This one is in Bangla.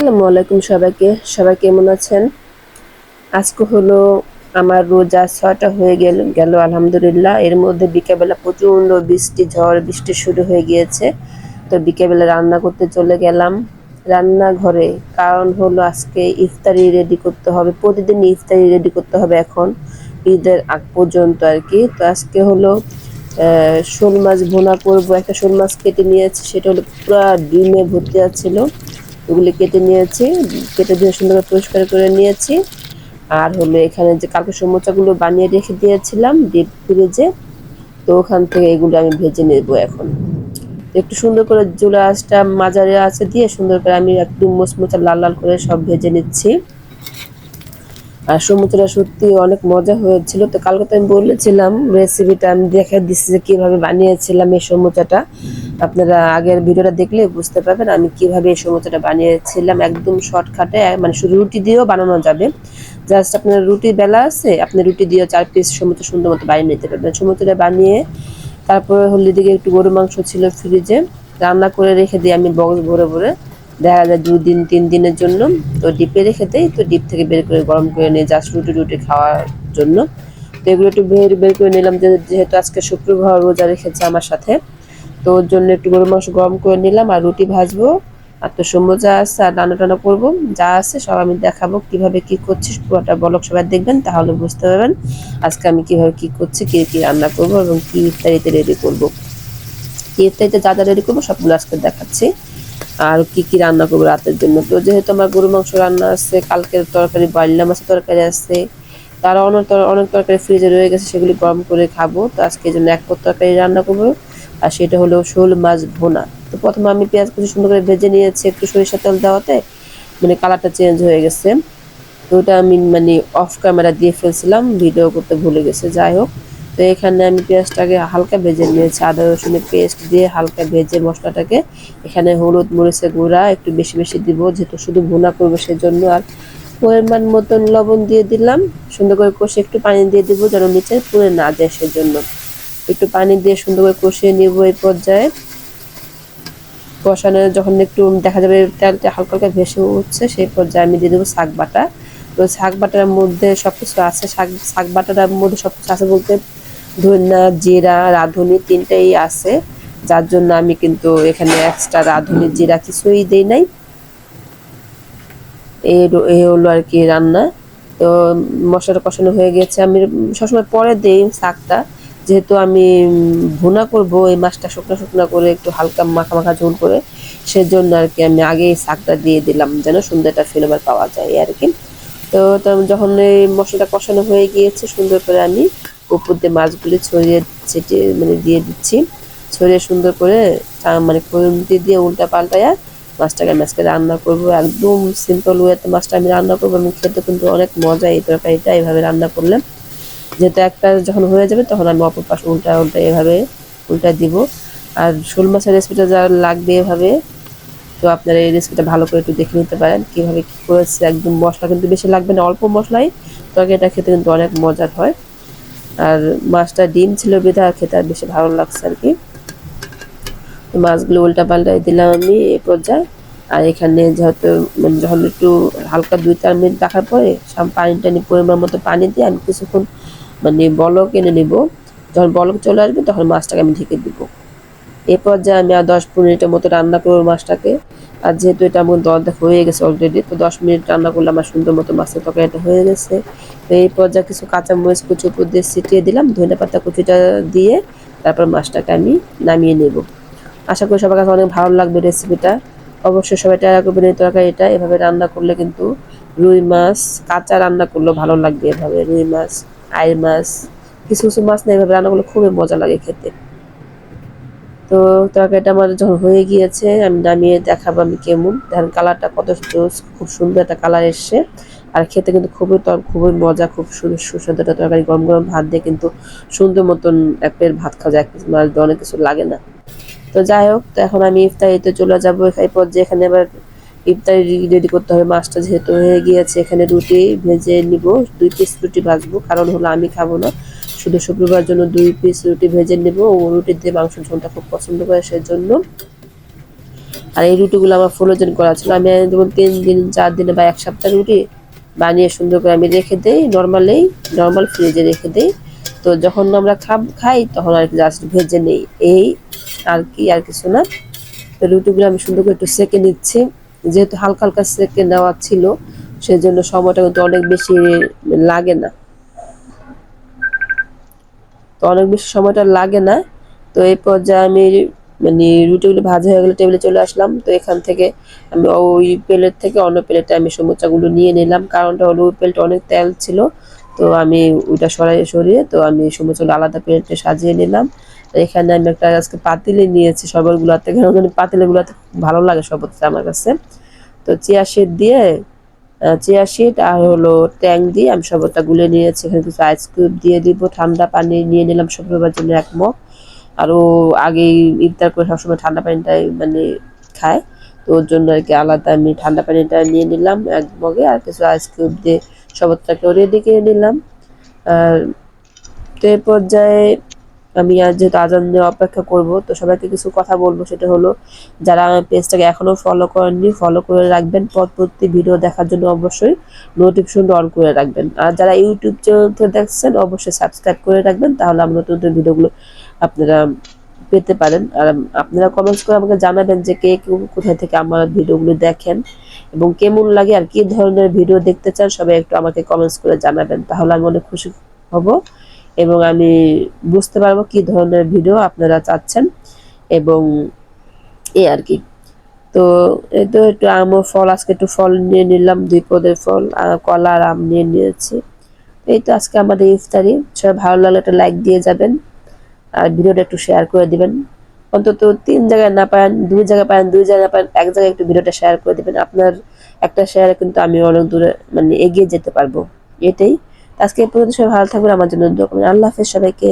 আসসালামু আলাইকুম সবাইকে। সবাই কেমন আছেন? আজকে হলো আমার রোজা ছয়টা হয়ে গেল গেল আলহামদুলিল্লাহ। এর মধ্যে বিকেলবেলা প্রচণ্ড বৃষ্টি, ঝড়, বৃষ্টি শুরু হয়ে গিয়েছে। তো বিকেলবেলা রান্না করতে চলে গেলাম। রান্নাঘরে কারণ হলো আজকে ইফতারি রেডি করতে হবে। প্রতিদিন ইফতারি রেডি করতে হবে এখন, ঈদের আগ পর্যন্ত আর কি। তো আজকে হলো শোল মাছ ভুনা করব। একটা শোল মাছ কেটে নিয়েছি, সেটা হলো পুরো ডিমে ভর্তি আছিল। ওগুলি কেটে নিয়েছি, কেটে দিয়ে সুন্দর করে পরিষ্কার করে নিয়েছি। আর হলো এখানে যে কালকে সমোচাগুলো বানিয়ে রেখে দিয়েছিলাম ডিপ ফ্রিজে, তো ওখান থেকে এগুলো আমি ভেজে নেব এখন। একটু সুন্দর করে জুলা আঁচটা মাজারে আছে দিয়ে সুন্দর করে আমি একটু মোচমোচা লাল লাল করে সব ভেজে নিচ্ছি। আর সমুদ্রটা সত্যি অনেক মজা হয়েছিল। তো কালকে তো আমি বলেছিলাম রেসিপিটা আমি দেখে দিচ্ছি যে কীভাবে বানিয়েছিলাম এই সমুচাটা আপনারা আগের ভিডিওটা দেখলে বুঝতে পারবেন আমি কীভাবে এই সমুচাটা বানিয়েছিলাম। একদম শর্টকাটে মানে শুধু রুটি দিয়েও বানানো যাবে। জাস্ট আপনার রুটি বেলা আছে, আপনি রুটি দিয়ে চার পিস সমুদ্র সুন্দর মতো বানিয়ে নিতে পারবেন। সমুদ্রটা বানিয়ে তারপরে হলদি দিকে একটু গরু মাংস ছিল ফ্রিজে রান্না করে রেখে দিই আমি বক্স ভরে ভরে দেখা যায় দুই দিন তিন দিনের জন্য। তো ডিপে রেখে দেই, তো ডিপ থেকে বের করে গরম করে নিয়ে জাস্ট রুটি রুটি খাওয়ার জন্য। তো এগুলো একটু বের বের করে নিলাম যেহেতু আজকে শুক্রবার রোজা রেখেছে আমার সাথে। তো ওর জন্য একটু গরু মাংস গরম করে নিলাম আর রুটি ভাজবো। আর তো সময় যা আছে আর রান্না টানা করব, যা আছে সব আমি দেখাবো, কীভাবে কি করছি পুরোটা বলক সবাই দেখবেন, তাহলে বুঝতে পারবেন আজকে আমি কীভাবে কি করছি, কি কি রান্না করব এবং কি ইত্যাদিতে রেডি করব। কি ইত্যাদিতে যা যা রেডি করব সবগুলো আজকে দেখাচ্ছি। আর কি কি রান্না করব রাতের জন্য। তো যেহেতু আমার গরু মাংস রান্না আছে, কালকের তরকারি বাইলা মাছের তরকারি আছে, তার অনেক অনেক তরকারি ফ্রিজে রয়ে গেছে, সেগুলি গরম করে খাব। তো আজকে এই জন্য এক পদ তরকারি রান্না করব, আর সেটা হলো শোল মাছ ভোনা। তো প্রথমে আমি পেঁয়াজ কুচি সুন্দর করে ভেজে নিয়েছি, একটু সরিষা তেল দেওয়াতে মানে কালারটা চেঞ্জ হয়ে গেছে। তো ওটা আমি মানে অফ ক্যামেরা দিয়ে ফেলছিলাম ভিডিও করতে ভুলে গেছে, যাই হোক। তো এখানে আমি পেঁয়াজটাকে হালকা ভেজে নিয়েছি, আদা রসুনের পেস্ট দিয়ে হালকা ভেজে মশলাটাকে এখানে হলুদ, মরিচের গুঁড়া একটু বেশি বেশি দিব, যেহেতু শুধু ভুনা করব সেজন্য আর পরিমাণ মতন লবণ দিয়ে দিলাম। সুন্দর করে কষে একটু পানি দিয়ে দিব যেন নিচে পুড়ে না যায় সেজন্য। একটু পানি দিয়ে সুন্দর করে কষিয়ে নিব এই পর্যায়ে। কষানো যখন একটু দেখা যাবে তেলটা হালকা হালকা ভেসে উঠছে, সেই পর্যায়ে আমি দিয়ে দেবো শাক বাটা। তো শাক বাটার মধ্যে সব কিছু আছে, শাক শাক বাটার মধ্যে সব কিছু আছে বলতে ধনিয়া, জিরা, রাঁধুনি তিনটাই আছে। যার জন্য আমি কিন্তু এখানে এক্সট্রা রাঁধুনি, জিরা কিছুই দেই নাই। এই হলো আর কি রান্না। তো মশলাটা কষানো হয়ে গেছে। আমি সবসময় পরে দেই শাকটা। যেহেতু আমি ভুনা করব, এই মাছটা শুকনো শুকনো করে একটু হালকা মাখা মাখা ঝোল করে, সেজন্য আর কি আমি আগে শাকটা দিয়ে দিলাম, যেন সুন্দর একটা ফ্লেভার পাওয়া যায় আর কি। তো যখন এই মশলাটা কষানো হয়ে গিয়েছে সুন্দর করে আমি উপর দিয়ে মাছগুলি ছড়িয়ে ছিটিয়ে মানে দিয়ে দিচ্ছি। ছড়িয়ে সুন্দর করে মানে খুন্তি দিয়ে উল্টা পাল্টায়া মাছটাকে আমি আজকে রান্না করব। একদম সিম্পল ওয়েতে মাছটা আমি রান্না করব এবং খেতে কিন্তু অনেক মজা এই তরকারিটা এইভাবে রান্না করলে। যেহেতু একটা যখন হয়ে যাবে তখন আমি অপর পাশে উল্টা উল্টা এভাবে উল্টা দিব। আর শোল মাছের রেসিপিটা যা লাগবে এভাবে, তো আপনারা এই রেসিপিটা ভালো করে একটু দেখে নিতে পারেন কীভাবে কি করেছে। একদম মশলা কিন্তু বেশি লাগবে না, অল্প মশলাই। তরকারিটা খেতে কিন্তু অনেক মজার হয়। আর মাছটা ডিম ছিল বেঁধে আর খেতে আর বেশি ভালো লাগছে আর কি। মাছগুলো উল্টা পাল্টাই দিলাম আমি এ পর্যায়ে। আর এখানে যেহেতু মানে যখন একটু হালকা দুই, চার মিনিট দেখার পরে পানি টানি, পরিমাণ মতো পানি দিয়ে আমি কিছুক্ষণ মানে বলক এনে নেব। যখন বলক চলে আসবে তখন মাছটাকে আমি ঢেকে দিব। এই পর্যায়ে আমি আর দশ মিনিটের মতো রান্না করব মাছটাকে। আর যেহেতু এটা আমার দর হয়ে গেছে অলরেডি তো দশ মিনিট রান্না করলে আমার সুন্দর মতো মাছের তরকারিটা হয়ে গেছে। তো এই পর্যায়ে কিছু কাঁচা মরিচ কুচি উপর দিয়ে ছিটিয়ে দিলাম ধনে পাতা কুচিটা দিয়ে তারপর মাছটাকে আমি নামিয়ে নেব। আশা করি সবার কাছে অনেক ভালো লাগবে রেসিপিটা অবশ্যই সবাই ট্রাই করবেন এই তরকারিটা। এভাবে রান্না করলে কিন্তু রুই মাছ, কাঁচা রান্না করলেও ভালো লাগবে এভাবে। রুই মাছ আইর মাছ, কিছু কিছু মাছ না এভাবে রান্না করলে খুবই মজা লাগে খেতে। তো তরকারিটা আমার যখন হয়ে গিয়েছে, আমি নামিয়ে দেখাবো আমি কেমন। দেখেন কালারটা কত খুব সুন্দর একটা কালার এসছে। আর খেতে কিন্তু খুবই খুবই মজা, খুব সুন্দর সুস্বাদু একটা তরকারি। গরম গরম ভাত দিয়ে কিন্তু সুন্দর মতন এক প্লেট ভাত খাওয়া যায়। এক মাছ দিয়ে অনেক কিছু লাগে না। তো যাই হোক, তো এখন আমি ইফতারিতে চলে যাব। এই পর্যায়ে এখানে আবার ইফতারি রেডি করতে হবে। মাছটা যেহেতু হয়ে গিয়েছে, এখানে রুটি ভেজে নিব, দুই পিস রুটি ভাজবো। কারণ হলো আমি খাব না। শুধু শুক্রবার জন্য দুই পিস রুটি ভেজে নেব ও রুটি দিয়ে মাংস ঝোলটা খুব পছন্দ করে সেজন্য। আর এই রুটিগুলো আমার ফ্রোজেন করা ছিল আমি যেমন তিন দিন, চার দিনে বা এক সপ্তাহ রুটি বানিয়ে সুন্দর করে আমি রেখে দিই, নর্মালেই, নর্মাল ফ্রিজে রেখে দিই। তো যখন আমরা খাব, খাই, তখন আর কি জাস্ট ভেজে নেই। এই আর কি, আর কিছু না। তো রুটিগুলো আমি সুন্দর করে একটু সেকে নিচ্ছি। যেহেতু হালকা হালকা সেকে নেওয়া ছিল, সেজন্য সময়টা কিন্তু অনেক বেশি লাগে না। তো অনেক বেশি সময়টা লাগে না। তো এই পর্যায়ে আমি মানে রুটিগুলো ভাজা হয়ে গেলে টেবিলে চলে আসলাম। তো এখান থেকে আমি ওই প্লেট থেকে অন্য প্লেটে আমি সমুচাগুলো নিয়ে নিলাম। কারণটা হলো ওই প্লেটে অনেক তেল ছিল। তো আমি ওইটা সরাই সরিয়ে তো আমি সমুচাগুলো আলাদা প্লেটে সাজিয়ে নিলাম। এখানে আমি একটা আজকে পাতিলে নিয়েছি শরবতগুলোতে। কারণ পাতিলেগুলোতে ভালো লাগে শরবতটা আমার কাছে। তো চিয়া দিয়ে চিয়া শিট আর হলো ট্যাং দিয়ে আমি শরবতটা গুলে নিয়েছি। এখানে কিছু আইস কিউব দিয়ে দিব, ঠান্ডা পানি নিয়ে নিলাম শুক্রবার জন্য এক মগ। আরও আগেই ইফতার করে সবসময় ঠান্ডা পানিটাই মানে খায়। তো ওর জন্য আর কি আলাদা আমি ঠান্ডা পানিটা নিয়ে নিলাম এক মগে আর কিছু আইস কিউব দিয়ে শরবতটাকেও রেডি করে নিলাম। আর তো এই পর্যায়ে আমি আর যেহেতু আজান দিয়ে অপেক্ষা করব, তো সবাইকে কিছু কথা বলব। সেটা হলো, যারা আমার পেজটাকে এখনও ফলো করেননি ফলো করে রাখবেন। পরবর্তী ভিডিও দেখার জন্য অবশ্যই নোটিফিকেশনটা অন করে রাখবেন। আর যারা ইউটিউব চ্যানেল থেকে দেখছেন, অবশ্যই সাবস্ক্রাইব করে রাখবেন, তাহলে আমার নতুন নতুন ভিডিওগুলো আপনারা পেতে পারেন। আর আপনারা কমেন্টস করে আমাকে জানাবেন যে কে কোথায় থেকে আমার ভিডিওগুলো দেখেন এবং কেমন লাগে আর কি ধরনের ভিডিও দেখতে চান, সবাই একটু আমাকে কমেন্টস করে জানাবেন। তাহলে আমি অনেক খুশি হব। এবং আমি বুঝতে পারব কি ধরনের ভিডিও আপনারা চাচ্ছেন এবং এই আর কি। তো এই তো একটু আম ও ফল, আজকে একটু ফল নিয়ে নিলাম, দুই পদের ফল কলা আর আম নিয়ে নিয়েছি। এই তো আজকে আমাদের ইফতারি, সবাই ভালো লাগলে একটা লাইক দিয়ে যাবেন আর ভিডিওটা একটু শেয়ার করে দিবেন। অন্তত তিন জায়গায় না পান দুই জায়গায় পান দুই জায়গায় না পান এক জায়গায় একটু ভিডিওটা শেয়ার করে দিবেন। আপনার একটা শেয়ারে কিন্তু আমি অনেক দূরে মানে এগিয়ে যেতে পারব। এটাই। আজকে পর্যন্ত সবাই ভালো থাকবেন আমার জন্য আল্লাহ হাফেজ সবাইকে।